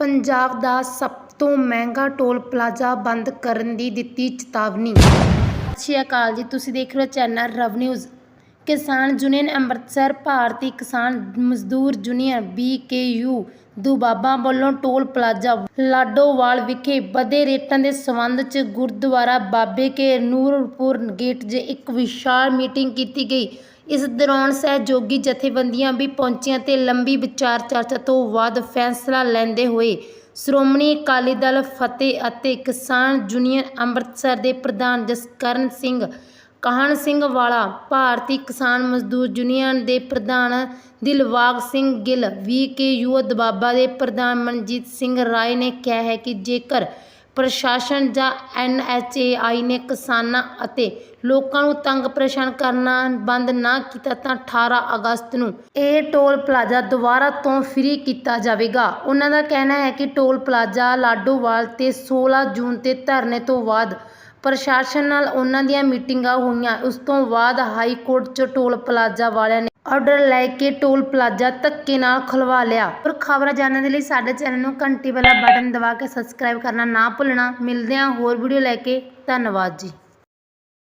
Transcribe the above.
ਪੰਜਾਬ ਦਾ ਸਭ ਤੋਂ ਮਹਿੰਗਾ ਟੋਲ ਪਲਾਜ਼ਾ ਬੰਦ ਕਰਨ ਦੀ ਦਿੱਤੀ ਚੇਤਾਵਨੀ। ਸਤਿ ਸ਼੍ਰੀ ਅਕਾਲ ਜੀ, ਤੁਸੀਂ ਦੇਖ ਰਹੇ ਹੋ ਚੈਨਲ ਰਵ ਨਿਊਜ਼। ਕਿਸਾਨ ਯੂਨੀਅਨ ਅੰਮ੍ਰਿਤਸਰ, ਭਾਰਤੀ ਕਿਸਾਨ ਮਜ਼ਦੂਰ ਯੂਨੀਅਨ ਬੀਕੇਯੂ ਦੁਬਾਬਾ ਵੱਲੋਂ ਟੋਲ ਪਲਾਜ਼ਾ ਲਾਡੋਵਾਲ ਵਿਖੇ ਵਧੇ ਰੇਟਾਂ ਦੇ ਸੰਬੰਧ 'ਚ ਗੁਰਦੁਆਰਾ ਬਾਬੇ ਕੇ ਨੂਰਪੁਰ ਗੇਟ 'ਚ ਇੱਕ ਵਿਸ਼ਾਲ ਮੀਟਿੰਗ ਕੀਤੀ ਗਈ। ਇਸ ਦੌਰਾਨ ਸਹਿਯੋਗੀ ਜਥੇਬੰਦੀਆਂ ਵੀ ਪਹੁੰਚੀਆਂ ਤੇ ਲੰਬੀ ਵਿਚਾਰ ਚਰਚਾ ਤੋਂ ਬਾਅਦ ਫੈਸਲਾ ਲੈਂਦੇ ਹੋਏ ਸ਼੍ਰੋਮਣੀ ਅਕਾਲੀ ਦਲ ਫਤਿਹ ਅਤੇ ਕਿਸਾਨ ਯੂਨੀਅਨ ਅੰਮ੍ਰਿਤਸਰ ਦੇ ਪ੍ਰਧਾਨ ਜਸਕਰਨ ਸਿੰਘ ਕਾਹਨ ਸਿੰਘ ਵਾਲਾ, ਭਾਰਤੀ ਕਿਸਾਨ ਮਜ਼ਦੂਰ ਯੂਨੀਅਨ ਦੇ ਪ੍ਰਧਾਨ ਦਿਲਵਾਗ ਸਿੰਘ ਗਿੱਲ ਵੀਕੇਯੂ ਦਬਾਬਾ ਦੇ ਪ੍ਰਧਾਨ ਮਨਜੀਤ ਸਿੰਘ ਰਾਏ ਨੇ ਕਿਹਾ ਹੈ ਕਿ ਜੇਕਰ ਪ੍ਰਸ਼ਾਸਨ ਜਾਂ ਐਨ ਐੱਚ ਏ ਆਈ ਨੇ ਕਿਸਾਨਾਂ ਅਤੇ ਲੋਕਾਂ ਨੂੰ ਤੰਗ ਪਰੇਸ਼ਾਨ ਕਰਨਾ ਬੰਦ ਨਾ ਕੀਤਾ ਤਾਂ 18 ਅਗਸਤ ਨੂੰ ਇਹ ਟੋਲ ਪਲਾਜ਼ਾ ਦੁਬਾਰਾ ਤੋਂ ਫ੍ਰੀ ਕੀਤਾ ਜਾਵੇਗਾ। ਉਹਨਾਂ ਦਾ ਕਹਿਣਾ ਹੈ ਕਿ ਟੋਲ ਪਲਾਜ਼ਾ ਲਾਡੋਵਾਲ ਤੇ 16 ਜੂਨ ਤੇ ਧਰਨੇ ਤੋਂ ਬਾਅਦ ਪ੍ਰਸ਼ਾਸਨ ਨਾਲ ਉਹਨਾਂ ਦੀਆਂ ਮੀਟਿੰਗਾਂ ਹੋਈਆਂ। ਉਸ ਤੋਂ ਬਾਅਦ ਹਾਈ ਕੋਰਟ 'ਚ ਟੋਲ ਪਲਾਜ਼ਾ ਵਾਲਿਆਂ ਨੇ ਆਰਡਰ ਲੈ ਕੇ ਟੋਲ ਪਲਾਜ਼ਾ ਧੱਕੇ ਨਾਲ ਖੁਲਵਾ ਲਿਆ। ਹੋਰ ਖਬਰਾਂ ਜਾਣਨ ਦੇ ਲਈ ਸਾਡੇ ਚੈਨਲ ਨੂੰ ਘੰਟੀ ਵਾਲਾ ਬਟਨ ਦਬਾ ਕੇ ਸਬਸਕ੍ਰਾਈਬ ਕਰਨਾ ਨਾ ਭੁੱਲਣਾ। ਮਿਲਦੇ ਹਾਂ ਹੋਰ ਵੀਡੀਓ ਲੈ ਕੇ। ਧੰਨਵਾਦ ਜੀ।